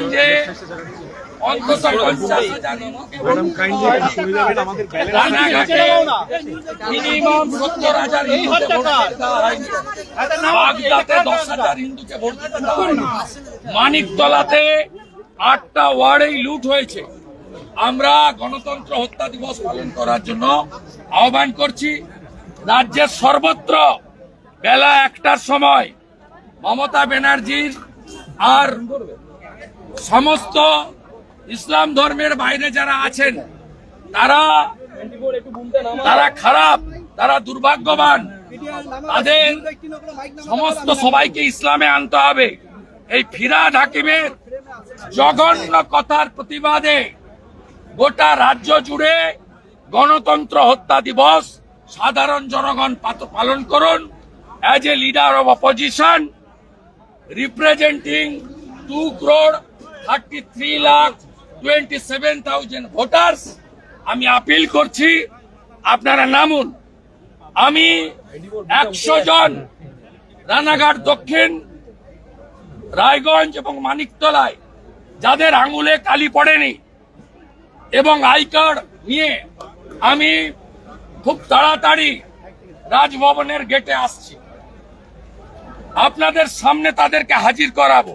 রাজগঞ্জে অন্তত পঞ্চাশ হাজার রানাঘাটে মিনিমাম সত্তর হাজার হিন্দুকে ভোট দেওয়া হয়নি বাগদাতে দশ হাজার হিন্দুকে ভোট দিতে দেওয়া হয়নি মানিকতলাতে আটটা ওয়ার্ডেই লুট হয়েছে। আমরা গণতন্ত্র হত্যা দিবস পালন করার জন্য আহ্বান করছি রাজ্যের সর্বত্র বেলা একটার সময় মমতা ব্যানার্জির আর সমস্ত ইসলাম ধর্মের বাইরে যারা আছেন, তারা তারা খারাপ, তারা দুর্ভাগ্যবান। তাদের সমস্ত সবাইকে ইসলামে আনতে হবে। এই ফিরাদ হাকিমের জঘন্য কথার প্রতিবাদে গোটা রাজ্য জুড়ে গণতন্ত্র হত্যা দিবস সাধারণ জনগণ পালন করুন। As a leader of opposition representing two crore thirty three lakh twenty seven thousand voters আমি আপিল করছি, আপনারা নামুন। আমি একশো জন রানাঘাট দক্ষিণ, রায়গঞ্জ এবং মানিকতলায়, যাদের আঙুলে কালি পড়েনি এবং আই কার্ড নিয়ে আমি খুব তাড়াতাড়ি রাজভবনের গেটে আসছি। আপনাদের সামনে তাদেরকে হাজির করাবো।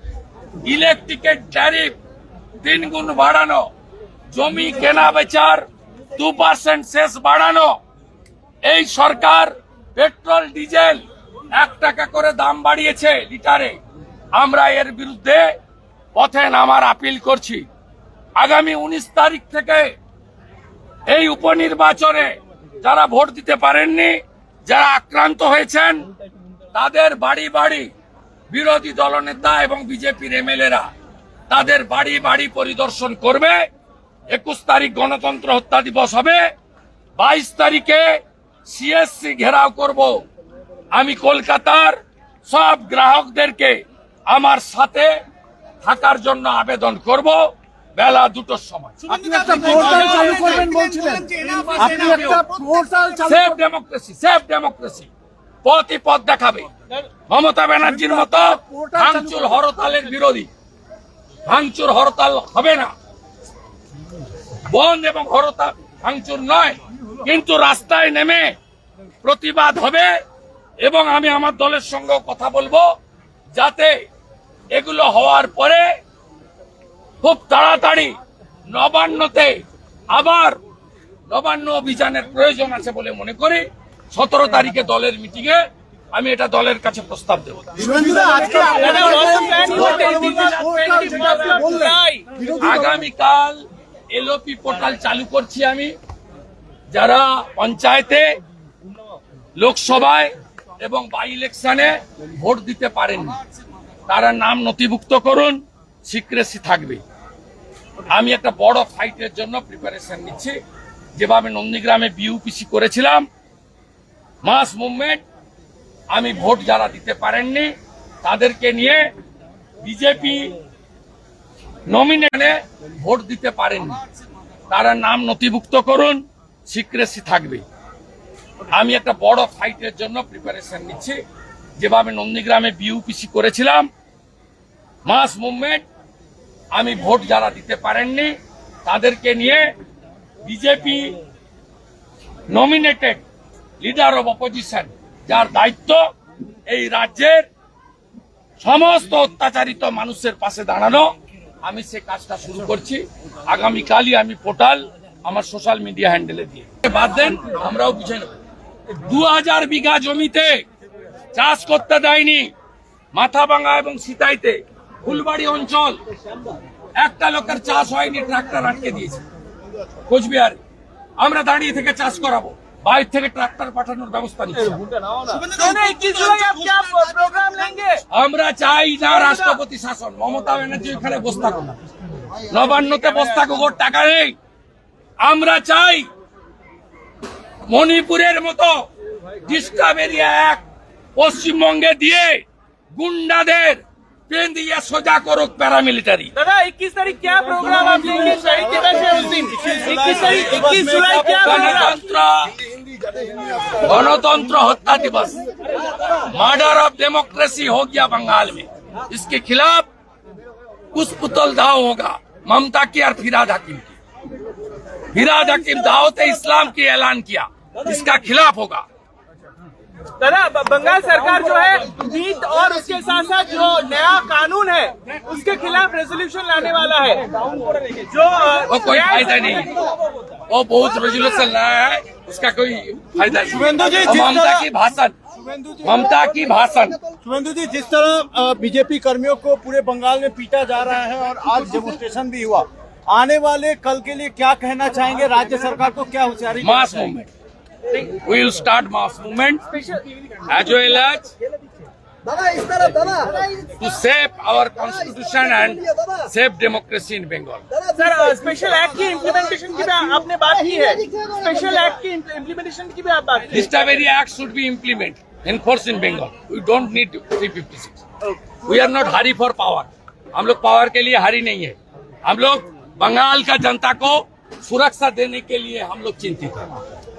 ইলেকট্রিকের ট্যারিফ তিন গুণ বাড়ানো, জমি কেনা বেচার দু পার্সেন্ট শেষ বাড়ানো। এই সরকার পেট্রোল, ডিজেল এক টাকা করে দাম বাড়িয়েছে লিটারে। আমরা এর বিরুদ্ধে পথে নামার আপিল করছি। আগামী উনিশ তারিখ থেকে এই উপনির্বাচনে যারা ভোট দিতে পারেননি, যারা আক্রান্ত হয়েছেন, তাদের বাড়ি বাড়ি বিরোধী দলনেতা এবং বিজেপির এমএলএরা তাদের বাড়ি বাড়ি পরিদর্শন করবে। একুশ তারিখ গণতন্ত্র হত্যা দিবস হবে। বাইশ তারিখে সিএসসি ঘেরাও করব। আমি কলকাতার সব গ্রাহকদেরকে আমার সাথে থাকার জন্য আবেদন করব। বেলা দুটোর সময়। সেফ ডেমোক্রেসি সেফ ডেমোক্রেসি পথই পথ দেখাবে। মমতা ব্যানার্জির মতো ভাঙচুর হরতালের বিরোধী। ভাঙচুর হরতাল হবে না। বন্ধ এবং হরতাল ভাঙচুর নয়, কিন্তু রাস্তায় নেমে প্রতিবাদ হবে এবং আমি আমার দলের সঙ্গে কথা বলব যাতে এগুলো হওয়ার পরে খুব তাড়াতাড়ি নবান্নতে আবার নবান্ন অভিযানের প্রয়োজন আছে বলে মনে করি। সতেরো তারিখে দলের মিটিং এ আমি এটা দলের কাছে প্রস্তাব দেব। আগামীকাল এলওপি পোর্টাল চালু করছি আমি। যারা পঞ্চায়েতে লোকসভায় এবং বাই ইলেকশনে ভোট দিতে পারেননি তারা নাম নথিভুক্ত করুন সিক্রেসি থাকবে। আমি একটা বড় ফাইটের জন্য প্রিপারেশন নিচ্ছি। যেভাবে নন্দীগ্রামে বিউপিসি করেছিলাম মাস মুভমেন্ট, আমি ভোট যারা দিতে পারেননি, তাদেরকে নিয়ে বিজেপি নমিনেশনে ভোট দিতে পারেননি। তারা নাম নথিভুক্ত করুন সিক্রেসি থাকবে। আমি একটা বড় ফাইটের জন্য প্রিপারেশন নিচ্ছি। যেভাবে নন্দীগ্রামে বিউপিসি করেছিলাম, মাস মুভমেন্ট, আমি ভোট যারা দিতে পারেননি, তাদেরকে নিয়ে BJP nominated leader of opposition যার দায়িত্ব এই রাজ্যের সমস্ত অত্যাচারিত মানুষের পাশে দাঁড়ানো। আমি সে কাজটা শুরু করছি। আগামীকালই আমি পোর্টাল আমার সোশ্যাল মিডিয়া হ্যান্ডেলে দিয়ে। বাদ দেন, আমরাও বুঝে নেব। দু হাজার বিঘা জমিতে চাষ করতে দেয়নি মাথাভাঙ্গা এবং সিতাইতে ফুলবাড়ি অঞ্চল। একটা লোকের চাষ হয়নি, ট্রাক্টর আটকে দিয়েছে। কোচবিহার। আমরা দাঁড়িয়ে থেকে চাষ করাবো। বাইর থেকে ট্রাক্টর পাঠানোর ব্যবস্থা আমরা চাই না রাষ্ট্রপতি শাসন। মমতা ব্যানার্জি ওখানে বস্তা কোনা নবান্নতে বস্তা কুকুর টাকা নেই। আমরা চাই মণিপুরের মতো ডিস্টার্ব এক পশ্চিমবঙ্গে দিয়ে গুন্ডাদের पेन दिया सोजा को रोक पैरामिलिटरी। दादा इक्कीस तारीख क्या प्रोग्राम आप लेंगे? इक्कीस तारीख इक्कीस जुलाई क्या गणतंत्र। गणतंत्र हत्या दिवस। मर्डर ऑफ़ डेमोक्रेसी हो गया बंगाल में। इसके खिलाफ कुछ पुतल दाव होगा। ममता की और फिराज हकीम की। फिराज हकीम दावत इस्लाम की ऐलान किया। इसका खिलाफ होगा। दादा बंगाल सरकार जो है नीट और उसके साथ साथ जो नया कानून है उसके खिलाफ रेजोल्यूशन लाने वाला है। जो वो कोई फ़ायदा नहीं। वो बहुत रेजोल्यूशन लाया है उसका कोई फ़ायदा शुभेंदु जी, ममता की भाषण ममता की भाषण। शुभेंदु जी जिस तरह बीजेपी कर्मियों को पूरे बंगाल में पीटा जा रहा है और आज डेमोस्ट्रेशन भी हुआ आने वाले कल के लिए क्या कहना चाहेंगे? राज्य सरकार को क्या होशियारी mass movement. We will start mass movement as well as to save our constitution and save democracy in Bengal. Sir special act की इम्प्लीमेंटेशन की भी आपने बात की है स्पेशल एक्ट की इम्प्लीमेंटेशन की भी आप बात very act should be implemented, enforced in Bengal. We don't need 356. We are not hurry for power. हम लोग पावर के लिए हरी नहीं है हम लोग बंगाल का जनता को सुरक्षा देने के लिए हम लोग चिंतित हैं